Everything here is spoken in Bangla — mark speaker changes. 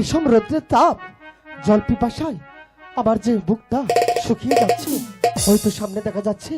Speaker 1: বিষম রৌদ্রের তাপ জল পিপাসায় আমার যে বুকটা শুকিয়ে যাচ্ছে হয়তো সামনে দেখা যাচ্ছে